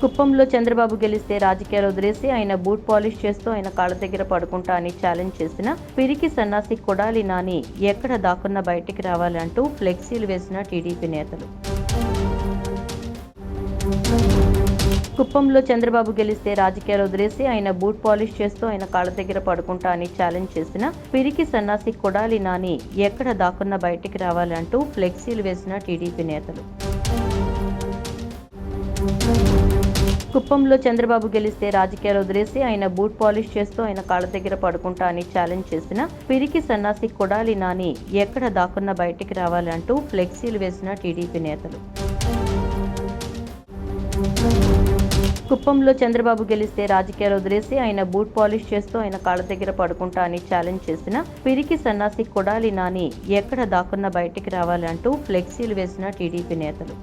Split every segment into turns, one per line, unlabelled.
కుప్పంలో చంద్రబాబు గెలిస్తే రాజకీయాలు వదిలేసి ఆయన బూట్ పాలిష్ చేస్తూ ఆయన కాళ్ళ దగ్గర పడుకుంటా అని ఛాలెంజ్ చేసిన పిరికి సన్నాసి కొడాలి నాని ఎక్కడ దాక్కున్న బయటికి రావాలంటూ ఫ్లెక్సీలు వేసిన టీడీపీ నేతలు. కుప్పంలో చంద్రబాబు గెలిస్తే రాజకీయాలు వదిలేసి ఆయన బూట్ పాలిష్ చేస్తూ ఆయన కాళ్ళ దగ్గర పడుకుంటా అని ఛాలెంజ్ చేసిన పిరికి సన్నాసి కొడాలి నాని ఎక్కడ దాక్కున్న బయటికి రావాలంటూ ఫ్లెక్సీలు వేసిన టీడీపీ నేతలు. కుప్పంలో చంద్రబాబు గెలిస్తే రాజకీయాలు వదిలేసి ఆయన బూట్ పాలిష్ చేస్తూ ఆయన కాళ్ళ దగ్గర పడుకుంటా అని ఛాలెంజ్ చేసిన పిరికి సన్నాసి కొడాలి నాని ఎక్కడ దాక్కున్న బయటికి రావాలంటూ ఫ్లెక్సీలు వేసిన టీడీపీ నేతలు. కుప్పంలో చంద్రబాబు గెలిస్తే రాజకీయాలు వదిలేసి ఆయన బూట్ పాలిష్ చేస్తూ ఆయన కాళ్ళ దగ్గర పడుకుంటా అని ఛాలెంజ్ చేసిన పిరికి సన్నాసి కొడాలి నాని ఎక్కడ దాక్కున్న బయటికి రావాలంటూ ఫ్లెక్సీలు వేసిన టీడీపీ నేతలు.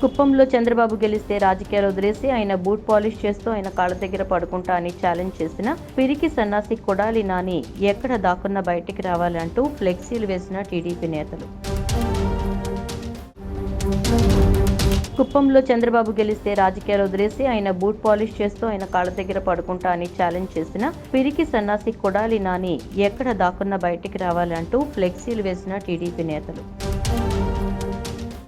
కుప్పంలో చంద్రబాబు గెలిస్తే రాజకీయాలు వదిలేసి ఆయన బూట్ పాలిష్ చేస్తూ ఆయన కాళ్ళ దగ్గర పడుకుంటా అని ఛాలెంజ్ చేసిన పిరికి సన్నాసి కొడాలి నాని ఎక్కడ దాక్కున్న బయటికి రావాలంటూ ఫ్లెక్సీలు వేసిన టీడీపీ నేతలు. కుప్పంలో చంద్రబాబు గెలిస్తే రాజకీయాలు వదిలేసి ఆయన బూట్ పాలిష్ చేస్తూ ఆయన కాళ్ళ దగ్గర పడుకుంటా అని ఛాలెంజ్ చేసిన పిరికి సన్నాసి కొడాలి నాని ఎక్కడ దాక్కున్న బయటికి రావాలంటూ ఫ్లెక్సీలు వేసిన టీడీపీ నేతలు.